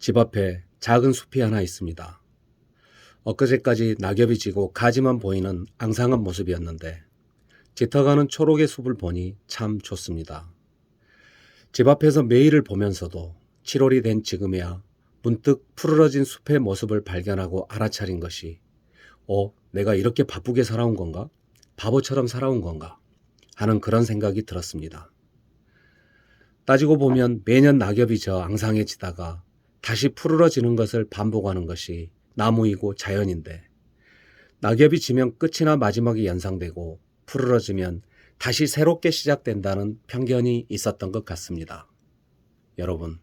집 앞에 작은 숲이 하나 있습니다. 엊그제까지 낙엽이 지고 가지만 보이는 앙상한 모습이었는데 짙어가는 초록의 숲을 보니 참 좋습니다. 집 앞에서 매일을 보면서도 7월이 된 지금이야 문득 푸르러진 숲의 모습을 발견하고 알아차린 것이 어, 내가 이렇게 바쁘게 살아온 건가? 바보처럼 살아온 건가? 하는 그런 생각이 들었습니다. 따지고 보면 매년 낙엽이 저 앙상해지다가 다시 푸르러지는 것을 반복하는 것이 나무이고 자연인데 낙엽이 지면 끝이나 마지막이 연상되고 푸르러지면 다시 새롭게 시작된다는 편견이 있었던 것 같습니다. 여러분,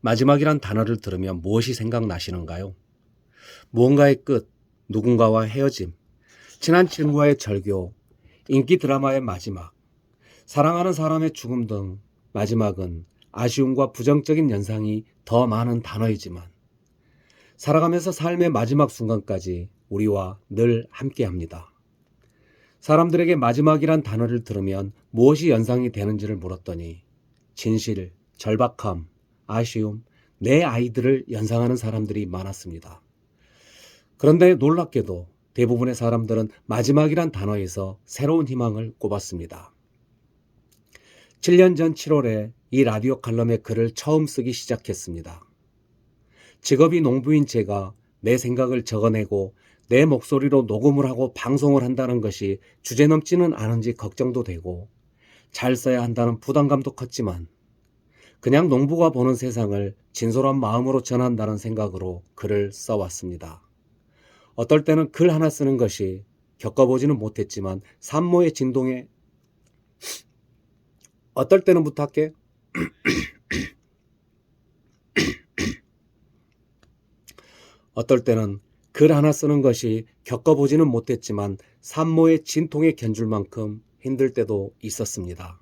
마지막이란 단어를 들으면 무엇이 생각나시는가요? 무언가의 끝, 누군가와 헤어짐, 친한 친구와의 절교, 인기 드라마의 마지막, 사랑하는 사람의 죽음 등 마지막은 아쉬움과 부정적인 연상이 더 많은 단어이지만 살아가면서 삶의 마지막 순간까지 우리와 늘 함께 합니다. 사람들에게 마지막이란 단어를 들으면 무엇이 연상이 되는지를 물었더니 진실, 절박함, 아쉬움, 내 아이들을 연상하는 사람들이 많았습니다. 그런데 놀랍게도 대부분의 사람들은 마지막이란 단어에서 새로운 희망을 꼽았습니다. 7년 전 7월에 이 라디오 칼럼의 글을 처음 쓰기 시작했습니다. 직업이 농부인 제가 내 생각을 적어내고 내 목소리로 녹음을 하고 방송을 한다는 것이 주제 넘지는 않은지 걱정도 되고 잘 써야 한다는 부담감도 컸지만 그냥 농부가 보는 세상을 진솔한 마음으로 전한다는 생각으로 글을 써왔습니다. 어떨 때는 글 하나 쓰는 것이 겪어보지는 못했지만 산모의 진동에 어떨 때는 부탁해 어떨 때는 글 하나 쓰는 것이 겪어보지는 못했지만 산모의 진통에 견줄 만큼 힘들 때도 있었습니다.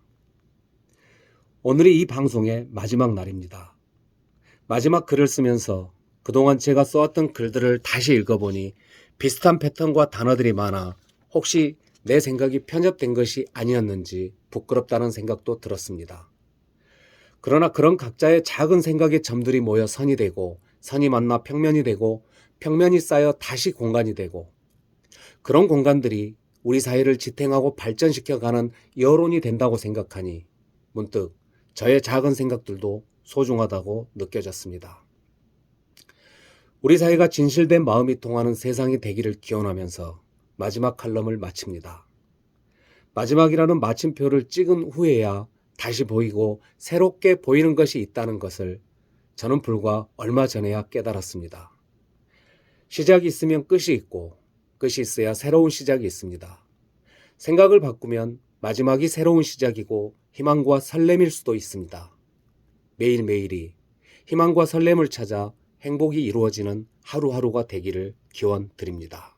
오늘이 이 방송의 마지막 날입니다. 마지막 글을 쓰면서 그동안 제가 써왔던 글들을 다시 읽어보니 비슷한 패턴과 단어들이 많아 혹시 내 생각이 편협된 것이 아니었는지 부끄럽다는 생각도 들었습니다. 그러나 그런 각자의 작은 생각의 점들이 모여 선이 되고 선이 만나 평면이 되고 평면이 쌓여 다시 공간이 되고 그런 공간들이 우리 사회를 지탱하고 발전시켜 가는 여론이 된다고 생각하니 문득 저의 작은 생각들도 소중하다고 느껴졌습니다. 우리 사회가 진실된 마음이 통하는 세상이 되기를 기원하면서 마지막 칼럼을 마칩니다. 마지막이라는 마침표를 찍은 후에야 다시 보이고 새롭게 보이는 것이 있다는 것을 저는 불과 얼마 전에야 깨달았습니다. 시작이 있으면 끝이 있고 끝이 있어야 새로운 시작이 있습니다. 생각을 바꾸면 마지막이 새로운 시작이고 희망과 설렘일 수도 있습니다. 매일매일이 희망과 설렘을 찾아 행복이 이루어지는 하루하루가 되기를 기원 드립니다.